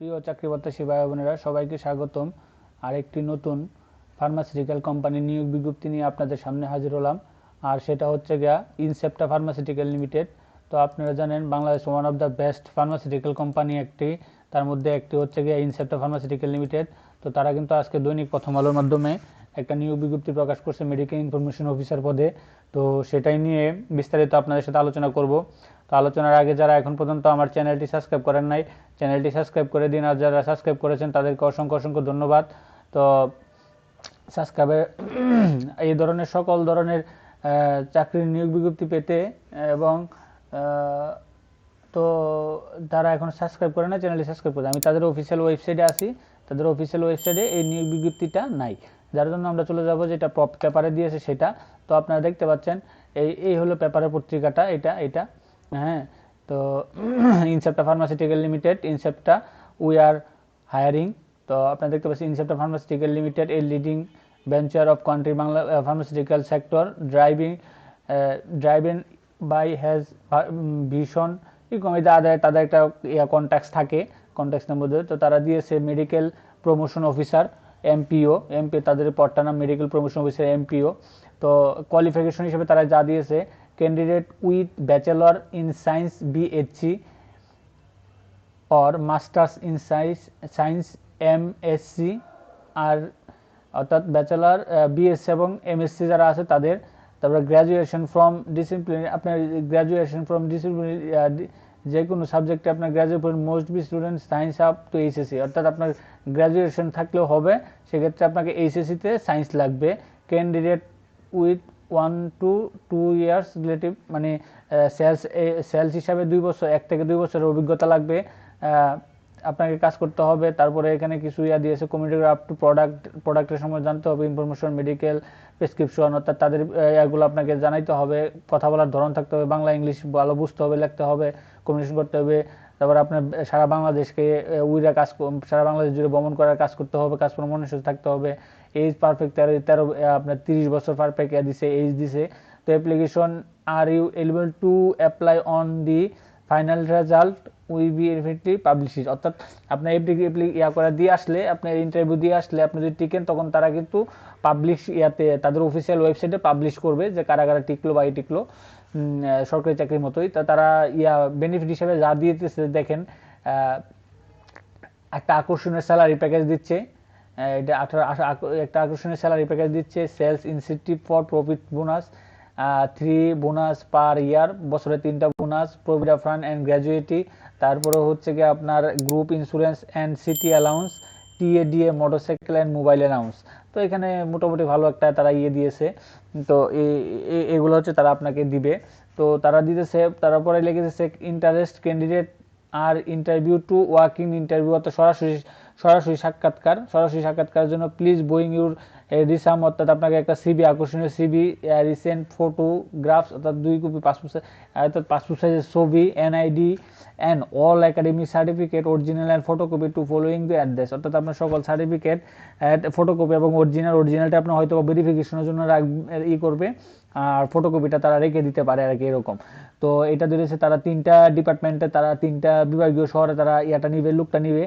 প্রিয় চাকরি প্রত্যাশী ভাই বোনেরা সবাইকে স্বাগতম। আরেকটি নতুন ফার্মাসিউটিক্যাল কোম্পানি নিয়োগ বিজ্ঞপ্তি নিয়ে আপনাদের সামনে হাজির হলাম। আর সেটা হচ্ছে গিয়া ইনসেপ্টা ফার্মাসিউটিক্যাল লিমিটেড তো আপনারা জানেন, Bangladesh one of the best pharmaceutical company একটি। তার মধ্যে একটি হচ্ছে গিয়া ইনসেপ্টা ফার্মাসিউটিক্যাল লিমিটেড তো তারা কিন্তু আজকে দৈনিক প্রথম আলোর মাধ্যমে একটা নিয়োগ বিজ্ঞপ্তি প্রকাশ করছে মেডিকেল ইনফরমেশন অফিসার পদে। তো সেটাই নিয়ে বিস্তারিত আপনাদের সাথে আলোচনা করব। তো আলোচনার আগে যারা এখন পর্যন্ত আমার চ্যানেলটি সাবস্ক্রাইব করেন নাই চ্যানেলটি সাবস্ক্রাইব করে দিন। আর যারা সাবস্ক্রাইব করেছেন, তাদেরকে অসংখ্য অসংখ্য ধন্যবাদ। তো সাবস্ক্রাইবে এই ধরনের সকল ধরনের চাকরির নিয়োগ বিজ্ঞপ্তি পেতে এবং তো তারা এখন সাবস্ক্রাইব করে না চ্যানেলটি সাবস্ক্রাইব করে আমি তাদের অফিসিয়াল ওয়েবসাইটে আসি তাদের অফিসিয়াল ওয়েবসাইটে এই নিয়োগ বিজ্ঞপ্তিটা নাই। যার জন্য আমরা চলে যাব, যেটা পপ পেপারে দিয়েছে সেটা। তো আপনারা দেখতে পাচ্ছেন, এই এই হলো পেপারের পত্রিকাটা, এটা এটা। হ্যাঁ তো Incepta pharmaceutical limited Incepta we are hiring তো আপনারা দেখতে পাচ্ছেন Incepta pharmaceutical limited a leading venture of country Bangla pharmaceutical sector driving driving by has ভীষণ এরকম এই তাদের তাদের একটা ইয়া কন্ট্যাক্ট থাকে কন্ট্যাক্টের মধ্যে তো তারা দিয়েছে medical promotion officer MPO MP তাদের পদটার নাম মেডিকেল প্রমোশন অফিসার এমপিও তো কোয়ালিফিকেশন হিসেবে তারা যা দিয়েছে candidate with bachelor in science BSc or masters in science science MSc আর অর্থাৎ ব্যাচেলর বিএসসি এবং এমএসসি যারা আছে তাদের, তারপরে গ্র্যাজুয়েশন ফ্রম ডিসিপ্লিন আপনার গ্র্যাজুয়েশন ফ্রম ডিসিপ্লিন যে কোনো সাবজেক্টে আপনার graduate most B student science up to HSC অর্থাৎ আপনার গ্র্যাজুয়েশন থাকলেও হবে, সেক্ষেত্রে আপনাকে এইচএসসিতে সায়েন্স লাগবে। Candidate with one two two years relative মানে সেলস সেলস হিসাবে দুই বছর, এক থেকে দুই বছরের অভিজ্ঞতা লাগবে। আপনাকে কাজ করতে হবে, তারপরে এখানে কিছু ইয়া দিয়েছে কমিউনিটি আপ টু প্রোডাক্ট প্রোডাক্টের সময় জানতে হবে ইনফরমেশন মেডিকেল প্রেসক্রিপশন অর্থাৎ তাদের এগুলো আপনাকে জানাইতে হবে, কথা বলার ধরন থাকতে হবে, বাংলা ইংলিশ ভালো বুঝতে হবে, লিখতে হবে কমিউনিকেশন করতে হবে, তারপর আপনার সারা বাংলাদেশকে উইরা কাজ সারা বাংলাদেশ জুড়ে ভ্রমণ করার কাজ করতে হবে, কাজ মনুষ্য থাকতে হবে এইজ পারফেক্ট তেরো তেরো আপনার তিরিশ বছর পারফেক্ট দিছে এইজ দিছে, তো application are you eligible to apply on the final result we be infinitely publish অর্থাৎ আপনার এপ্লি ইয়া করে দিয়ে আসলে, আপনার ইন্টারভিউ দিয়ে আসলে আপনি যদি টিকেন, তখন তারা কিন্তু পাবলিশ ইয়াতে, তাদের অফিসিয়াল ওয়েবসাইটে পাবলিশ করবে যে কারা কারা টিকলো বা এই টিকলো সরকারি চাকরির মতোই। তা তারা ইয়া বেনিফিট হিসেবে যা দিয়েছে দেখেন একটা আকর্ষণীয় স্যালারি প্যাকেজ দিচ্ছে। এটা আঠারো একটা আকর্ষণীয় স্যালারি প্যাকেজ দিচ্ছে। Sales incentive for profit bonus three bonus per year বছরে তিনটা bonus provident fund and gratuity তারপরে হচ্ছে কি আপনার group insurance and city allowance TA DA motorcycle and mobile allowance তো এখানে মোটামুটি ভালো একটা তারা ইয়ে দিয়েছে। তো এগুলো হচ্ছে তারা আপনাকে দিবে। তো তারা দিতেছে তারপরে লিখেছে interest candidate are interview to working interview অর্থাৎ সরাসরি সরাসরি সাক্ষাৎকার, সরাসরি সাক্ষাৎকারের জন্য প্লিজ বোয়িং ইউর রিসাম অর্থাৎ আপনাকে একটা সিবি আকর্ষণীয় সিবি রিসেন্ট ফটোগ্রাফস অর্থাৎ দুই কপি পাসপোর্ট অর্থাৎ পাসপোর্ট সাইজের ছবি NID and all academic certificate original and photocopy to following the address অর্থাৎ আপনার সকল সার্টিফিকেট ফটোকপি এবং অরিজিনাল অরিজিনালটা আপনার হয়তো ভেরিফিকেশনের জন্য রাখ- ই করবে, আর ফটোকপিটা তারা রেখে দিতে পারে আর কি এরকম। তো এটা দিয়েছে তারা তিনটা ডিপার্টমেন্টে তারা তিনটা বিভাগীয় শহরে তারা ইয়াটা নিবে, লুকটা নিবে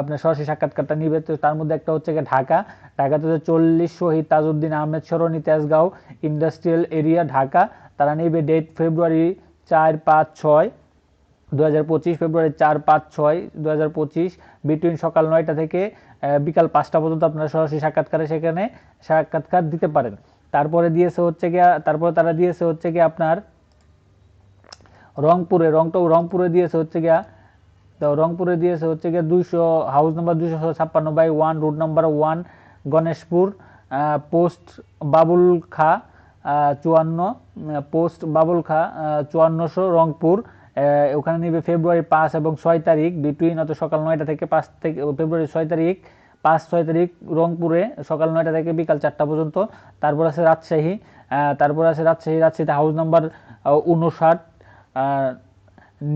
আপনার সরাসরি সাক্ষাৎকারটা নিবে, তো তার মধ্যে একটা হচ্ছে ঢাকা। ঢাকাতে হচ্ছে চল্লিশ শহীদ তাজউদ্দিন আহমেদ সরণি, তেজগাঁও ইন্ডাস্ট্রিয়াল এরিয়া, ঢাকা। তারা নেবে ডেট ফেব্রুয়ারি চার পাঁচ ছয় দু ফেব্রুয়ারি চার পাঁচ ছয় দু বিটুইন সকাল নয়টা থেকে বিকাল পাঁচটা পর্যন্ত আপনারা সরাসরি সাক্ষাৎকারে সেখানে সাক্ষাৎকার দিতে পারেন। তারপরে দিয়েছে হচ্ছে গিয়া, তারপরে তারা দিয়েছে হচ্ছে গিয়ে আপনার রংপুরে রংটা রংপুরে দিয়েছে হচ্ছে গিয়া, তো রংপুরে দিয়েছে হচ্ছে গিয়ে দুইশো হাউস নাম্বার দুইশো ছাপ্পান্ন by one road number one Ganeshpur post Babul খা চুয়ান্ন পোস্ট বাবুল খা চুয়ান্নশো, রংপুর ওখানে নিবে ফেব্রুয়ারি পাঁচ এবং ছয় তারিখ বিটুইন অত সকাল নয়টা থেকে পাঁচ থেকে ফেব্রুয়ারি ছয় তারিখ, পাঁচ, ছয় তারিখ রংপুরে, সকাল নয়টা থেকে বিকাল চারটা পর্যন্ত, তারপর আছে রাজশাহী তারপর আছে রাজশাহী, রাজশাহীতে হাউস নাম্বার উনষাট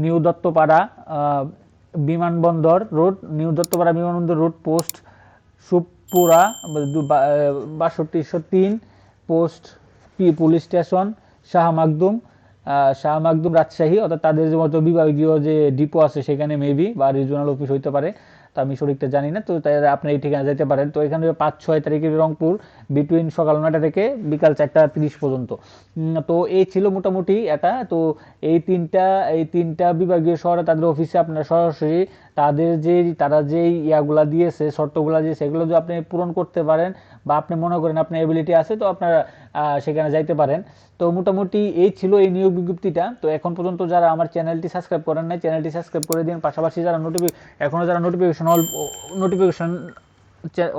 নিউ দত্তপাড়া বিমানবন্দর রোড, নিউ দত্তপাড়া বিমানবন্দর রোড পোস্ট সুপুরা বাষট্টিশো তিন, post P police station, Shah Makhdum Shah Makhdum Rajshahi, অর্থাৎ তাদের যে মতো বিভাগীয় যে ডিপো আছে সেখানে মেবি বা রিজনাল অফিস হইতে পারে। তো আমি সঠিকটা জানি না, তো তাই আপনি এই ঠিকানা যেতে পারেন। তো এখানে পাঁচ ছয় তারিখে রংপুর বিটুইন সকাল নয়টা থেকে বিকাল চারটা তিরিশ পর্যন্ত। তো এই ছিল মোটামুটি এটা। তো এই তিনটা এই তিনটা বিভাগীয় শহরে তাদের অফিসে আপনারা সরাসরি তাদের যে, তারা যে ইয়াগুলা দিয়েছে, শর্তগুলা দিয়েছে সেগুলো যদি আপনি পূরণ করতে পারেন বা আপনি মনে করেন আপনার এবিলিটি আছে, তো আপনারা সেখানে যাইতে পারেন। তো মোটামুটি এই ছিল এই নিয়োগ বিজ্ঞপ্তিটা। তো এখন পর্যন্ত যারা আমার চ্যানেলটি সাবস্ক্রাইব করেন নাই, চ্যানেলটি সাবস্ক্রাইব করে দিন। পাশাপাশি যারা নোটিফি এখনও যারা নোটিফিকেশন অল নোটিফিকেশন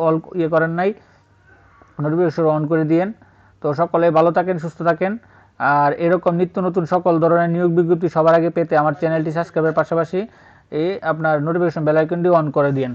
অল ইয়ে করেন নাই নোটিফিকেশন অন করে দিয়েন। তো সকলে ভালো থাকেন, সুস্থ থাকেন। আর এরকম নিত্য নতুন সকল ধরনের নিয়োগ বিজ্ঞপ্তি সবার আগে পেতে আমার চ্যানেলটি সাবস্ক্রাইবের পাশাপাশি এই আপনার নোটিফিকেশন বেল আইকনটি অন করে দিন